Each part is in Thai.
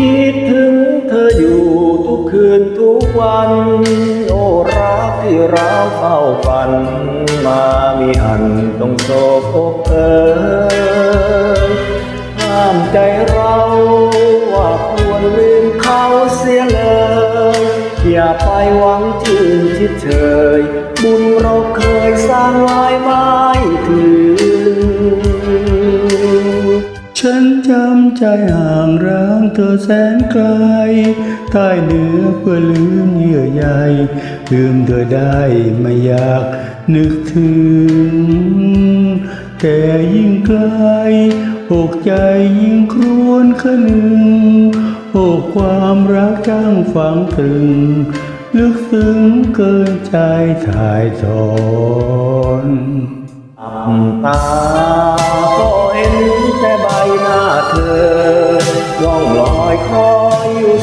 คิดถึงเธออยู่ทุกคืนทุกวัน โอ้รักที่เราเฝ้าฝัน มามีอันต้องโศกอกเอยห้ามใจเราว่าควรลืมเขาเสียเลย อย่าไปหวังชื่นชิดเชย บุญเราเคยสร้างไว้ไม่ถึง จำใจห่างร้างเธอแสนไกลใต้เหนือเพื่อลืมเยื่อใยลืมเธอได้ไม่อยากนึกถึง แต่ยิ่งไกลอกใจยิ่งครวญขนึงโอ้ความรักจ้างฝังตรึง ลึกซึ้งเกินใจถ่ายทอนอั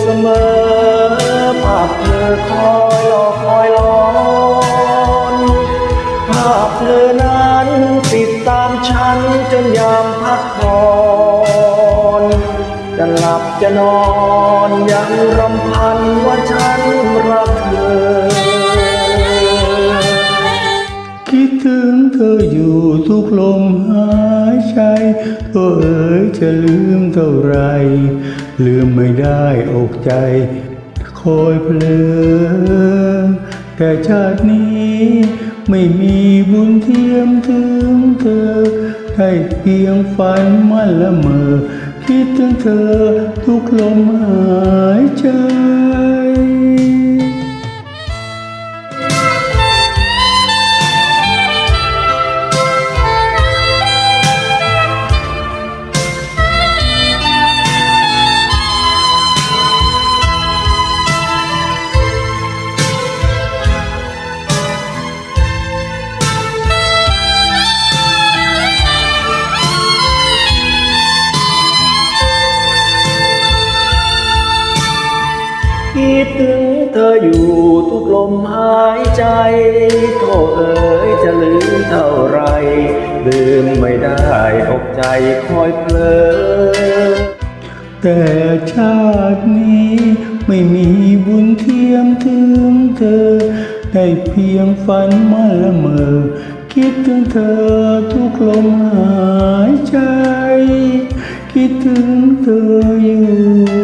เสมอภาพเธอคอยรอคอยรอนภาพเธอนั้นติดตามฉันจนยามพักผ่อนจะหลับจะนอนยังรำพันว่าฉันรักเธอ คิดถึงเธออยู่ทุกลมหาย ใจเธอเอ๋ยจะลืมเท่าไร ลืมไม่ได้อกใจ คอยเพลอแต่ชาตินี้ไม่มีบุญเทียมถึงเธอได้เพียงฝันมันละเมอ คิดถึงเธอทุกลมหายใจ ดถึงเธออยู่ทุกลมหายใจโทษเอ๋ยจะลืมเท่าไร ลืมไม่ได้อกใจคอยเพลอแต่ชาตินี้ไม่มีบุญเทียมถึงเธอ ได้เพียงฝันมาละเมอ คิดถึงเธอทุกลมหายใจ คิดถึงเธออยู่